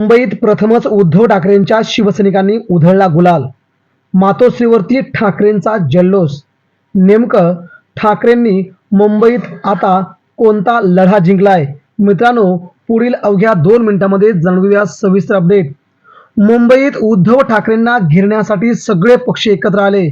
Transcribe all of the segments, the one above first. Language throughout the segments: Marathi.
मुंबईत प्रथमच उद्धव ठाकरेंच्या शिवसैनिकांनी उधळला गुलाल. मातोश्रीवरती ठाकरेंचा जल्लोष. नेमकं ठाकरेंनी मुंबईत आता कोणता लढा जिंकलाय? मित्रांनो पुढील अवघ्या दोन मिनिटांमध्ये जाणूया सविस्तर अपडेट. मुंबईत उद्धव ठाकरेंना घेरण्यासाठी सगळे पक्ष एकत्र आले.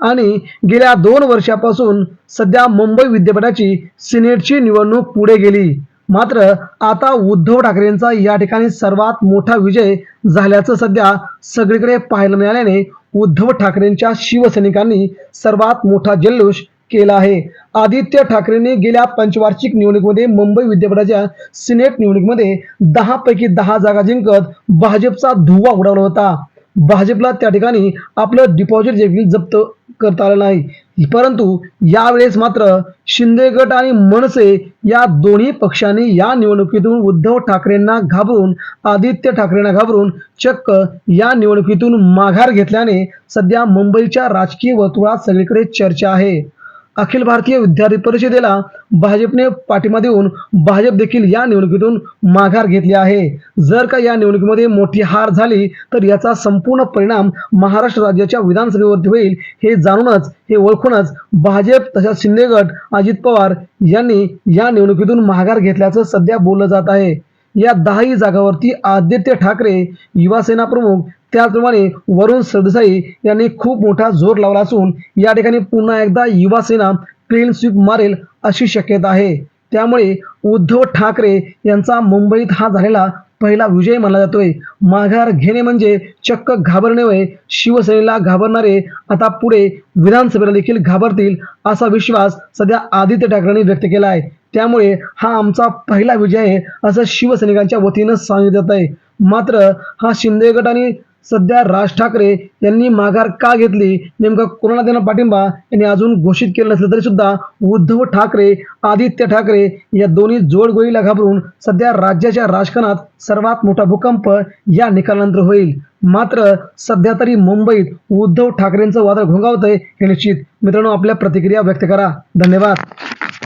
आणि गेल्या दोन वर्षापासून सध्या मुंबई विद्यापीठाची सिनेटची निवडणूक पुढे गेली. मात्र आता उद्धव ठाकरेंचा या ठिकाणी सर्वात मोठा विजय झाल्याचं सध्या सगळीकडे पाहायला मिळाल्याने उद्धव ठाकरेंच्या शिवसैनिकांनी सर्वात मोठा जल्लोष केला आहे. आदित्य ठाकरेंनी गेल्या पंचवार्षिक निवडणुकीमध्ये मुंबई विद्यापीठाच्या सिनेट निवडणुकीमध्ये दहा पैकी दहा जागा जिंकत भाजपचा धुव्वा उडवला होता. भाजपला त्या ठिकाणी आपलं डिपॉझिट देखील जप्त करता आलं नाही. परंतु यावेळेस मात्र शिंदे गट आणि मनसे या दोन्ही पक्षांनी या निवडणुकीतून उद्धव ठाकरेंना घाबरून आदित्य ठाकरेंना घाबरून चक्क या निवडणुकीतून माघार घेतल्याने सध्या मुंबईच्या राजकीय वर्तुळात सगळीकडे चर्चा आहे. अखिल भारतीय विद्यार्थी परिषदेला भाजपने पाठिंबा देऊन भाजप देखील या निवडणुकीतून माघार घेतली आहे. जर का या निवडणुकीमध्ये मोठी हार झाली तर याचा संपूर्ण परिणाम महाराष्ट्र राज्याच्या विधानसभेवरती होईल हे जाणूनच हे ओळखूनच भाजप तसेच शिंदेगड अजित पवार यांनी या निवडणुकीतून माघार घेतल्याचं सध्या बोललं जात आहे. या दहाही जागावरती आदित्य ठाकरे युवासेना प्रमुख त्याचप्रमाणे वरुण सरदेसाई यांनी खूप मोठा जोर लावला असून या ठिकाणी पुन्हा एकदा युवासेना क्लीन स्वीप मारेल अशी शक्यता आहे. त्यामुळे उद्धव ठाकरे यांचा मुंबईत हा झालेला पहिला विजय मानला जातोय. माघार घेणे म्हणजे चक्क घाबरणे वय शिवसेनेला घाबरणारे आता पुढे विधानसभेला देखील घाबरतील असा विश्वास सध्या आदित्य ठाकरेंनी व्यक्त केला आहे त्यामुळे हा आमचा पहिला विजय आहे असं शिवसैनिकांच्या वतीनं सांगितलं आहे. मात्र हा शिंदे गट आणि सध्या राज ठाकरे यांनी माघार का घेतली? नेमका कोरोना देणं पाठिंबा? यांनी अजून घोषित केलं नसलं तरी सुद्धा उद्धव ठाकरे आदित्य ठाकरे या दोन्ही जोडगोळीला घाबरून सध्या राज्याच्या राजकारणात सर्वात मोठा भूकंप या निकालानंतर होईल. मात्र सध्या तरी मुंबईत उद्धव ठाकरेंचं वादळ घोंगावतंय हे निश्चित. मित्रांनो आपल्या प्रतिक्रिया व्यक्त करा. धन्यवाद.